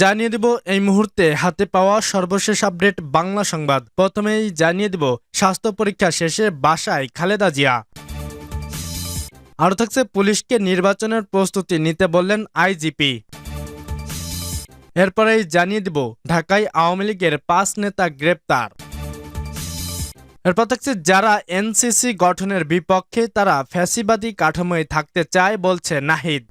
জানিয়ে দেব এই মুহূর্তে হাতে পাওয়া সর্বশেষ আপডেট বাংলা সংবাদ। প্রথমেই জানিয়ে দেব, স্বাস্থ্য পরীক্ষা শেষে বাসায় খালেদা জিয়া। আরও থাকছে পুলিশকে নির্বাচনের প্রস্তুতি নিতে বললেন আইজিপি। এরপরেই জানিয়ে দিব, ঢাকায় আওয়ামী লীগের পাঁচ নেতা গ্রেপ্তার। এরপর থাকছে, যারা এনসিসি গঠনের বিপক্ষে তারা ফ্যাসিবাদী কাঠামোয় থাকতে চায় বলছে নাহিদ।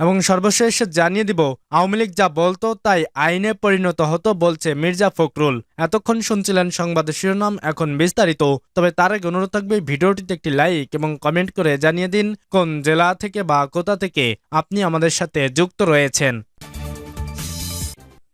এবং সর্বশেষ জানিয়ে দিব, আওয়ামী লীগ যা বলতো তাই আইনে পরিণত হতো বলছে মির্জা ফখরুল। এতক্ষণ শুনছিলেন সংবাদের শিরোনাম, এখন বিস্তারিত। তবে তার আগে অনুরোধ থাকবে ভিডিওটিতে একটি লাইক এবং কমেন্ট করে জানিয়ে দিন কোন জেলা থেকে বা কোথা থেকে আপনি আমাদের সাথে যুক্ত রয়েছেন।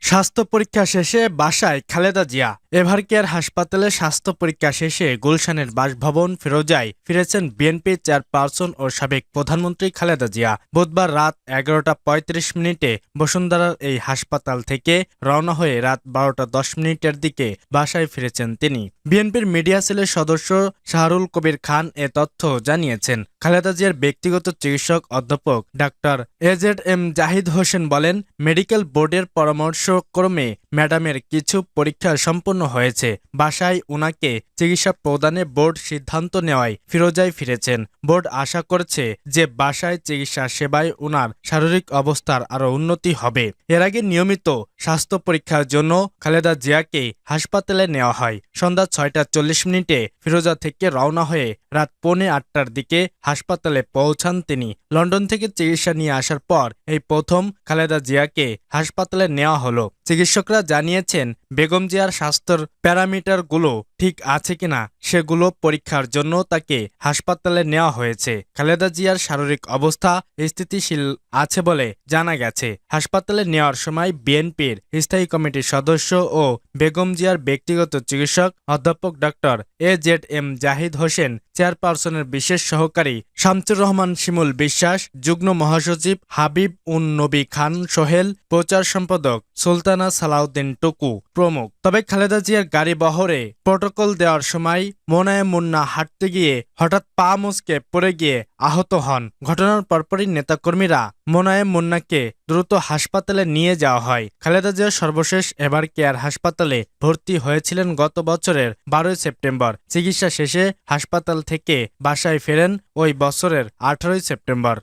স্বাস্থ্য পরীক্ষা শেষে বাসায় খালেদা জিয়া। এভার কেয়ার হাসপাতালে স্বাস্থ্য পরীক্ষা শেষে গুলশানের বাসভবন ফিরোজায় ফিরেছেন বিএনপি চেয়ারপারসন ও সাবেক প্রধানমন্ত্রী খালেদা জিয়া। বুধবার রাত এগারোটা পঁয়ত্রিশ মিনিটে বসুন্ধরার এই হাসপাতাল থেকে রওনা হয়ে রাত বারোটা দশ মিনিটের দিকে বাসায় ফিরেছেন তিনি। বিএনপির মিডিয়া সেলের সদস্য শাহরুল কবির খান এ তথ্য জানিয়েছেন। খালেদা জিয়ার ব্যক্তিগত চিকিৎসক অধ্যাপক doctor AZ M Zahid Hossain বলেন, মেডিকেল বোর্ডের পরামর্শক্রমে ম্যাডামের কিছু পরীক্ষা সম্পন্ন হয়েছে। বাসায় উনাকে চিকিৎসা প্রদানে বোর্ড সিদ্ধান্ত নেওয়ায় ফিরোজায় ফিরেছেন। বোর্ড আশা করছে যে বাসায় চিকিৎসা সেবায় উনার শারীরিক অবস্থার আরও উন্নতি হবে। এর আগে নিয়মিত স্বাস্থ্য পরীক্ষার জন্য খালেদা জিয়াকে হাসপাতালে নেওয়া হয়। সন্ধ্যা ছয়টা চল্লিশ মিনিটে ফিরোজা থেকে রওনা হয়ে রাত পৌনে আটটার দিকে হাসপাতালে পৌঁছান তিনি। লন্ডন থেকে চিকিৎসা নিয়ে আসার পর এই প্রথম খালেদা জিয়াকে হাসপাতালে নেওয়া হলো। চিকিৎসকরা জানিয়েছেন বেগম জিয়ার স্বাস্থ্যর প্যারামিটারগুলো ঠিক আছে কিনা সেগুলো পরীক্ষার জন্য তাকে হাসপাতালে নেওয়া হয়েছে। খালেদা জিয়ার শারীরিক অবস্থা স্থিতিশীল আছে বলে জানা গেছে। হাসপাতালে নেওয়ার সময় বিএনপির স্থায়ী কমিটির সদস্য ও বেগম জিয়ার ব্যক্তিগত চিকিৎসক অধ্যাপক doctor A Z M Zahid Hossain, চেয়ারপারসনের বিশেষ সহকারী শামসুর রহমান, শিমুল বিশ্বাস, যুগ্ম মহাসচিব হাবিব উন নবী খান সোহেল, প্রচার সম্পাদক সুলতানা সালাউদ্দিন টুকু প্রমুখ। তবে খালেদা জিয়ার গাড়ি বহরে প্রটোকল দেওয়ার সময় মোনায়েম মুন্না হাঁটতে গিয়ে হঠাৎ পা মুচকে পড়ে গিয়ে আহত হন। ঘটনার পরপরই নেতাকর্মীরা মোনায়েম মুন্নাকে দ্রুত হাসপাতালে নিয়ে যাওয়া হয়। খালেদা জিয়া সর্বশেষ এবার কেয়ার হাসপাতালে ভর্তি হয়েছিলেন গত বছরের বারোই সেপ্টেম্বর। চিকিৎসা শেষে হাসপাতাল থেকে বাসায় ফেরেন ওই বছরের আঠারোই সেপ্টেম্বর।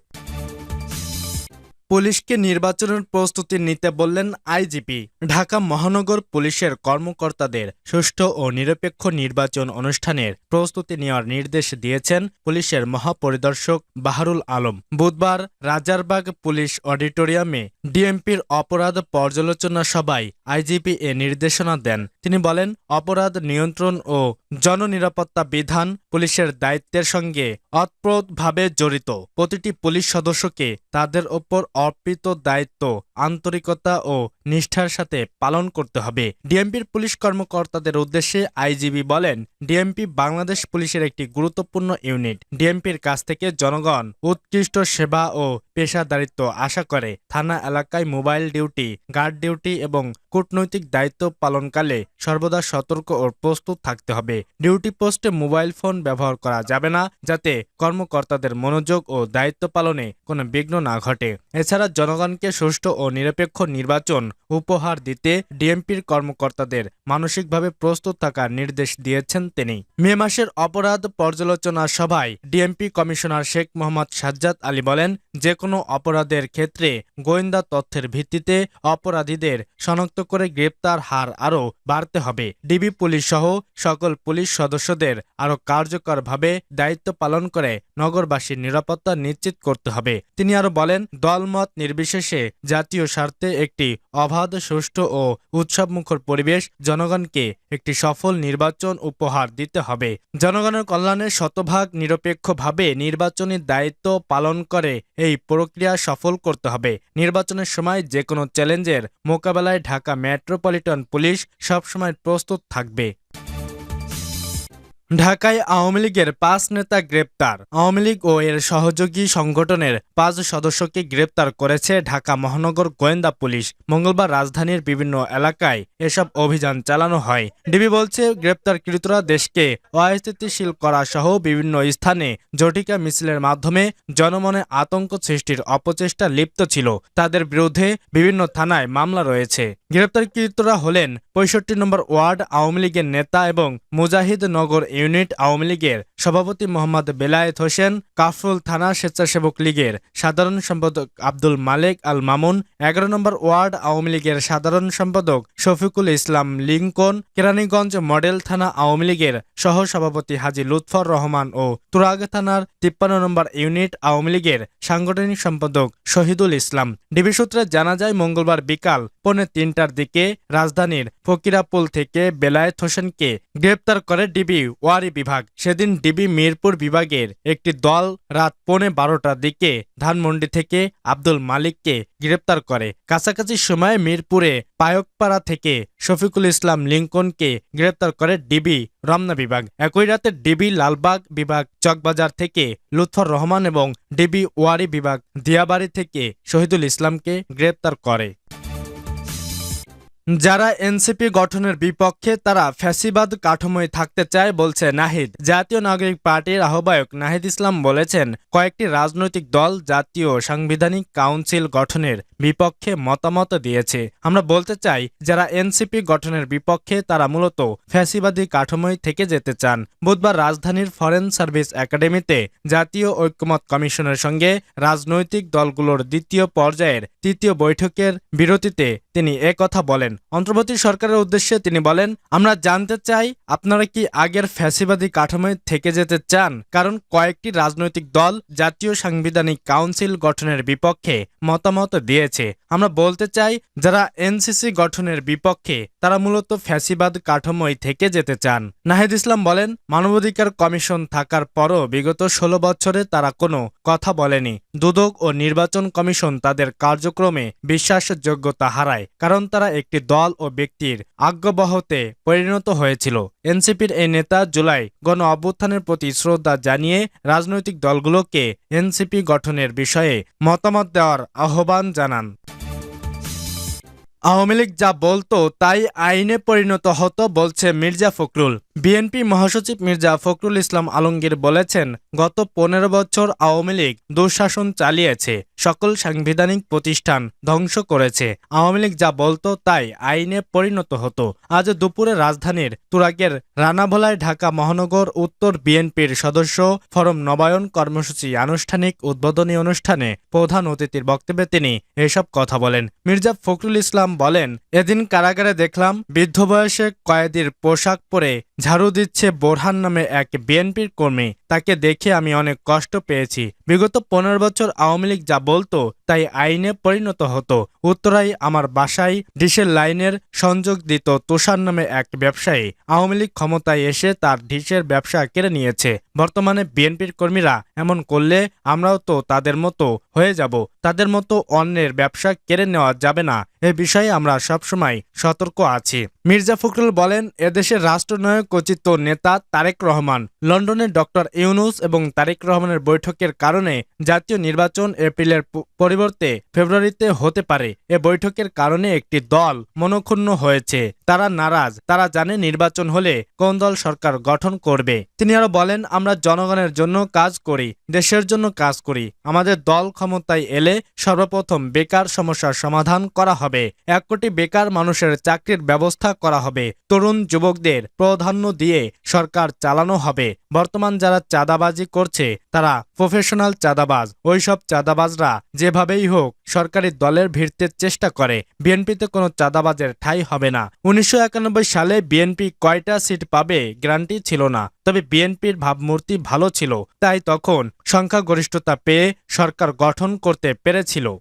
পুলিশকে নির্বাচনের প্রস্তুতি নিতে বললেন আইজিপি। ঢাকা মহানগর পুলিশের কর্মকর্তাদের সুষ্ঠু ও নিরপেক্ষ নির্বাচন অনুষ্ঠানের প্রস্তুতি নেওয়ার নির্দেশ দিয়েছেন পুলিশের মহাপরিদর্শক বাহারুল আলম। বুধবার রাজারবাগ পুলিশ অডিটোরিয়ামে ডিএমপির অপরাধ পর্যালোচনা সভায় আইজিপি এ নির্দেশনা দেন। তিনি বলেন, অপরাধ নিয়ন্ত্রণ ও জননিরাপত্তা বিধান পুলিশের দায়িত্বের সঙ্গে অতপ্রোতভাবে জড়িত। প্রতিটি পুলিশ সদস্যকে তাদের ওপর অর্পিত দায়িত্ব, আন্তরিকতা ও নিষ্ঠার সাথে পালন করতে হবে। ডিএমপির পুলিশ কর্মকর্তাদের উদ্দেশ্যে আইজিবি বলেন, ডিএমপি বাংলাদেশ পুলিশের একটি গুরুত্বপূর্ণ ইউনিট। ডিএমপির কাছ থেকে জনগণ উৎকৃষ্ট সেবা ও পেশাদারিত্ব আশা করে থানা এলাকায় মোবাইল ডিউটি, গার্ড ডিউটি এবং কূটনৈতিক দায়িত্ব পালনকালে সর্বদা সতর্ক ও প্রস্তুত থাকতে হবে। ডিউটি পোস্টে মোবাইল ফোন ব্যবহার করা যাবে না, যাতে কর্মকর্তাদের মনোযোগ ও দায়িত্ব পালনে কোনো বিঘ্ন না ঘটে। এছাড়া জনগণকে সুষ্ঠু ও নিরপেক্ষ নির্বাচন উপহার দিতে ডিএমপির কর্মকর্তাদের মানসিকভাবে প্রস্তুত থাকার নির্দেশ দিয়েছেন তিনি। মে মাসের অপরাধ পর্যালোচনা সভায় ডিএমপি কমিশনার শেখ মোহাম্মদ সাজ্জাদ আলী বলেন, যে কোনো অপরাধের ক্ষেত্রে গোয়েন্দা তথ্যের ভিত্তিতে অপরাধীদের শনাক্ত করে গ্রেপ্তার হার আরও বাড়তে হবে। ডিবি পুলিশ সহ সকল পুলিশ সদস্যদের আরও কার্যকরভাবে দায়িত্ব পালন করে নগরবাসীর নিরাপত্তা নিশ্চিত করতে হবে। তিনি আরও বলেন, দলমত নির্বিশেষে জাতীয় স্বার্থে একটি অবাধ, সুষ্ঠু ও উৎসবমুখর পরিবেশ জনগণকে একটি সফল নির্বাচন উপহার দিতে হবে। জনগণের কল্যাণে শতভাগ নিরপেক্ষভাবে নির্বাচনী দায়িত্ব পালন করে এই প্রক্রিয়া সফল করতে হবে। নির্বাচনের সময় যে কোনো চ্যালেঞ্জের মোকাবেলায় ঢাকা মেট্রোপলিটন পুলিশ সবসময় প্রস্তুত থাকবে। ঢাকায় আওয়ামী লীগের পাঁচ নেতা গ্রেপ্তার। আওয়ামী লীগ ও এর সহযোগী সংগঠনের পাঁচ সদস্যকে গ্রেপ্তার করেছে ঢাকা মহানগর গোয়েন্দা পুলিশ। মঙ্গলবার রাজধানীর বিভিন্ন এলাকায় এসব অভিযান চালানো হয়। ডিবি বলছে, গ্রেপ্তারকৃতরা দেশকে অস্থিতিশীল করা সহ বিভিন্ন স্থানে জটিকা মিছিলের মাধ্যমে জনমনে আতঙ্ক সৃষ্টির অপচেষ্টা লিপ্ত ছিল। তাদের বিরুদ্ধে বিভিন্ন থানায় মামলা রয়েছে। গ্রেপ্তারকৃতরা হলেন পঁয়ষট্টি নম্বর ওয়ার্ড আওয়ামী লীগের নেতা এবং মুজাহিদ নগর ইউনিট আওয়ামী লীগের সভাপতি মোহাম্মদ বেলায়েত হোসেন, কাফরুল থানা স্বেচ্ছাসেবক লীগের সাধারণ সম্পাদক আব্দুল মালেক আল মামুন, এগারো নম্বর ওয়ার্ড আওয়ামী লীগের সাধারণ সম্পাদক শফিকুল ইসলাম লিঙ্কন, কেরানীগঞ্জ মডেল থানা আওয়ামী লীগের সহ সভাপতি হাজি লুৎফর রহমান ও তুরাগ থানার তিপ্পান্ন নম্বর ইউনিট আওয়ামী লীগের সাংগঠনিক সম্পাদক শহীদুল ইসলাম। ডিবি সূত্রে জানা যায়, মঙ্গলবার বিকাল পৌনে তিনটার দিকে রাজধানীর ফকিরাপুল থেকে বেলায়েত হোসেনকে গ্রেপ্তার করে ডিবি ওয়ারি বিভাগ। সেদিন ডিবি মিরপুর বিভাগের একটি দল রাত পৌনে বারোটার দিকে ধানমন্ডি থেকে আব্দুল মালিককে গ্রেপ্তার করে। কাছাকাছি সময়ে মিরপুরে পায়কপাড়া থেকে শফিকুল ইসলাম লিঙ্কনকে গ্রেপ্তার করে ডিবি রমনা বিভাগ। একই রাতে ডিবি লালবাগ বিভাগ, চকবাজার থেকে লুৎফর রহমান এবং ডিবি ওয়ারি বিভাগ, দিয়াবাড়ি থেকে শহীদুল ইসলামকে গ্রেপ্তার করে। যারা এনসিপি গঠনের বিপক্ষে, তারা ফ্যাসিবাদ কাঠামোয় থাকতে চায় বলছে নাহিদ। জাতীয় নাগরিক পার্টির আহ্বায়ক নাহিদ ইসলাম বলেছেন, কয়েকটি রাজনৈতিক দল জাতীয় সাংবিধানিক কাউন্সিল গঠনের বিপক্ষে মতামত দিয়েছে। আমরা বলতে চাই, যারা এনসিপি গঠনের বিপক্ষে, তারা মূলত ফ্যাসিবাদী কাঠামোয় থেকে যেতে চান। বুধবার রাজধানীর ফরেন সার্ভিস একাডেমিতে জাতীয় ঐক্যমত কমিশনের সঙ্গে রাজনৈতিক দলগুলোর দ্বিতীয় পর্যায়ের তৃতীয় বৈঠকের বিরতিতে তিনি কথা বলেন। অন্তর্বর্তী সরকারের উদ্দেশ্যে তিনি বলেন, আমরা জানতে চাই আপনারা কি আগের ফ্যাসিবাদী কাঠামোয় থেকে যেতে চান? কারণ কয়েকটি রাজনৈতিক দল জাতীয় সাংবিধানিক কাউন্সিল গঠনের বিপক্ষে মতামত দিয়েছে। আমরা বলতে চাই, যারা এনসিসি গঠনের বিপক্ষে, তারা মূলত ফ্যাসিবাদ কাঠামোয় থেকে যেতে চান। নাহিদ ইসলাম বলেন, মানবাধিকার কমিশন থাকার পরও বিগত ষোলো বছরে তারা কোনো কথা বলেনি। দুদক ও নির্বাচন কমিশন তাদের কার্যক্রমে বিশ্বাসযোগ্যতা হারায়, কারণ তারা একটি দল ও ব্যক্তির আজ্ঞাবহতে পরিণত হয়েছিল। এনসিপির এই নেতা জুলাই গণ অভ্যুত্থানের প্রতি শ্রদ্ধা জানিয়ে রাজনৈতিক দলগুলোকে এনসিপি গঠনের বিষয়ে মতামত দেওয়ার আহ্বান জানান। আওয়ামী লীগ যা বলতো, তাই আইনে পরিণত হতো বলছে মির্জা ফখরুল। বিএনপি মহাসচিব মির্জা ফখরুল ইসলাম আলমগীর বলেছেন, গত পনেরো বছর আওয়ামী লীগ দুঃশাসন চালিয়েছে, সকল সাংবিধানিক প্রতিষ্ঠান ধ্বংস করেছে। আওয়ামী লীগ যা বলতো, তাই আইনে পরিণত হতো। আজ দুপুরে রাজধানীর তুরাগের রানাভোলায়, ঢাকা মহানগর উত্তর বিএনপির সদস্য ফরম নবায়ন কর্মসূচি আনুষ্ঠানিক উদ্বোধনী অনুষ্ঠানে প্রধান অতিথির বক্তব্যে তিনি এসব কথা বলেন। মির্জা ফখরুল ইসলাম বলেন, এদিন কারাগারে দেখলাম বৃদ্ধ বয়সে কয়েদির পোশাক পরে ঝাড়ু দিচ্ছে বোরহান নামে এক বিএনপির কর্মী। তাকে দেখে আমি অনেক কষ্ট পেয়েছি। বিগত পনেরো বছর আওয়ামী লীগ যা বলতো, তাই আইনে পরিণত হতো। উত্তরায় আমার বাসায় ডিশের লাইনের সংযোগ দিত তুষার নামে এক ব্যবসায়ী। আওয়ামী লীগ ক্ষমতায় এসে তার ডিশের ব্যবসা কেড়ে নিয়েছে। বর্তমানে বিএনপির কর্মীরা এমন করলে আমরাও তো তাদের মতো হয়ে যাব। তাদের মতো অন্যের ব্যবসা কেড়ে নেওয়া যাবে না। এ বিষয়ে আমরা সবসময় সতর্ক আছি। মির্জা ফখরুল বলেন, এদেশের রাষ্ট্রনায়ক কচিত নেতা তারেক রহমান লন্ডনে ডক্টর ইউনুস এবং তারেক রহমানের বৈঠকের কারণে জাতীয় নির্বাচন এপ্রিলের পরিবর্তে ফেব্রুয়ারিতে হতে পারে। এ বৈঠকের কারণে একটি দল মনক্ষুণ্ণ হয়েছে। তারা নারাজ। তারা জানে নির্বাচন হলে কোন দল সরকার গঠন করবে। তিনি আরও বলেন, আমরা জনগণের জন্য কাজ করি, দেশের জন্য কাজ করি। আমাদের দল ক্ষমতায় এলে সর্বপ্রথম বেকার সমস্যার সমাধান করা হবে। এক কোটি বেকার মানুষের চাকরির ব্যবস্থা করা হবে। তরুণ যুবকদের প্রাধান্য দিয়ে সরকার চালানো হবে। বর্তমান যারা চাঁদাবাজি করছে, তারা প্রফেশনাল চাঁদাবাজ। ওইসব চাঁদাবাজরা যেভাবেই হোক সরকারি দলের ভিড়তে চেষ্টা করে। বিএনপিতে কোনো চাঁদাবাজের ঠাই হবে না। উনিশশো একানব্বই সালে বিএনপি কয়টা সিট পাবে গ্যারান্টি ছিল না। তবে বিএনপির ভাবমূর্তি ভালো ছিল। তাই তখন সংখ্যাগরিষ্ঠতা পেয়ে সরকার গঠন করতে পেরেছিল।